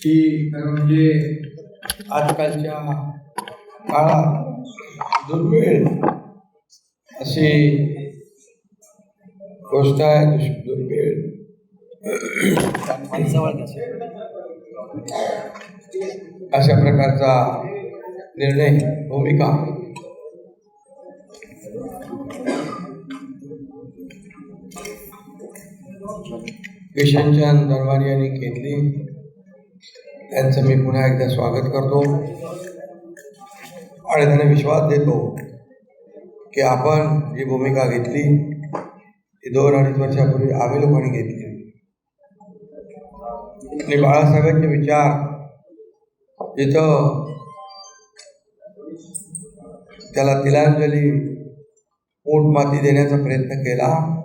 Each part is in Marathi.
की म्हणजे आजकालच्या काळात दुर्मिळ अशी गोष्ट आहे दुर्मिळ. अशा प्रकारचा निर्णय भूमिका. किशनचंद दरबारी यांनी घेतली. त्यांचं मी पुन्हा एकदा स्वागत करतो. आणि त्यांना विश्वास देतो की आपण जी भूमिका घेतली ती दोन अडीच वर्षापूर्वी आम्ही लोकांनी घेतली. आणि बाळासाहेबांचे विचार इथं त्याला तिलांजली ऊट माती देण्याचा प्रयत्न केला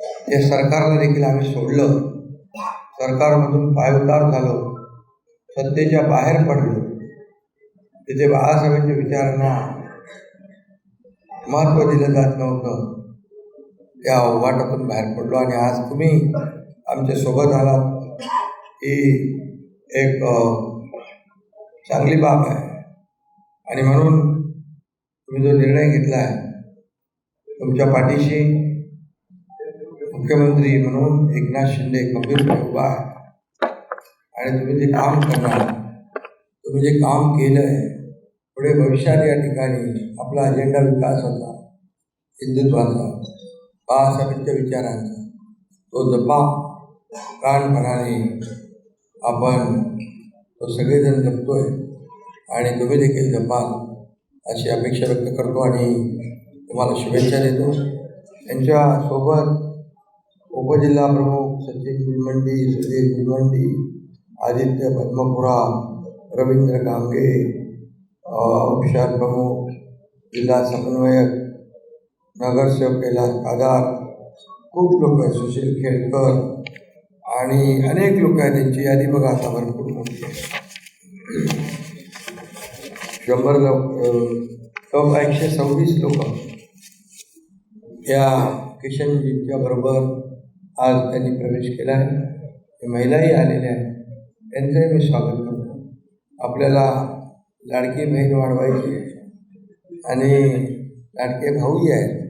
ते सरकारला देखील आम्ही सोडलं. सरकारमधून पायउतार झालो. सत्तेच्या बाहेर पडलो तिथे बाळासाहेबांच्या विचारांना महत्त्व दिलं जात नव्हतं. त्या वाटातून बाहेर पडलो आणि आज तुम्ही आमच्यासोबत आलात. ही एक चांगली बाब आहे. आणि म्हणून तुम्ही जो निर्णय घेतला आहे तुमच्या पाठीशी मुख्यमंत्री म्हणून एकनाथ शिंदे खंबीरपणे उभा आहे. आणि तुम्ही जे काम करणार तुम्ही जे काम केलं आहे पुढे भविष्यात या ठिकाणी आपला अजेंडा विकासाचा हिंदुत्वाचा बाळासाहेबांच्या विचारांचा. तो जपा प्राणपणाने आपण तो सगळेजण जपतोय आणि तुम्ही देखील जपाल अशी अपेक्षा व्यक्त करतो आणि तुम्हाला शुभेच्छा देतो. त्यांच्यासोबत उपजिल्हा प्रमुख सचिन गुलमंडी सुधीर गुलमंडी आदित्य पद्मपुरा रवींद्र कांगे अ, प्रमुख जिल्हा समन्वयक नगरसेवक कैलास आधार खूप लोक आहेत. सुशील खेडकर आणि अनेक लोक आहेत. त्यांची यादी बघा आता भरपूर मोठी आहे. शंभर लोक एकशे सव्वीस लोक या किशनजींच्या बरोबर आज त्यांनी प्रवेश केला आहे. महिलाही आलेल्या आहेत. त्यांचंही मी स्वागत करतो. आपल्याला लाडकी बहीण वाढवायची आणि लाडके भाऊही आहेत.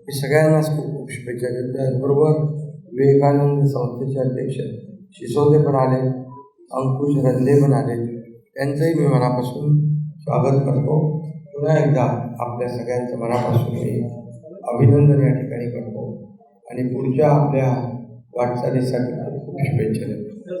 मी सगळ्यांनाच खूप खूप शुभेच्छा देतो. त्याचबरोबर विवेकानंद संस्थेचे अध्यक्ष शिसोदे पण आले अंकुश रंदे पण आले. त्यांचंही मी मनापासून स्वागत करतो. पुन्हा एकदा आपल्या सगळ्यांचं मनापासून मी अभिनंदन या ठिकाणी करतो. आणि पुढच्या आपल्या वाटचालीसाठी खूप शुभेच्छा देतो.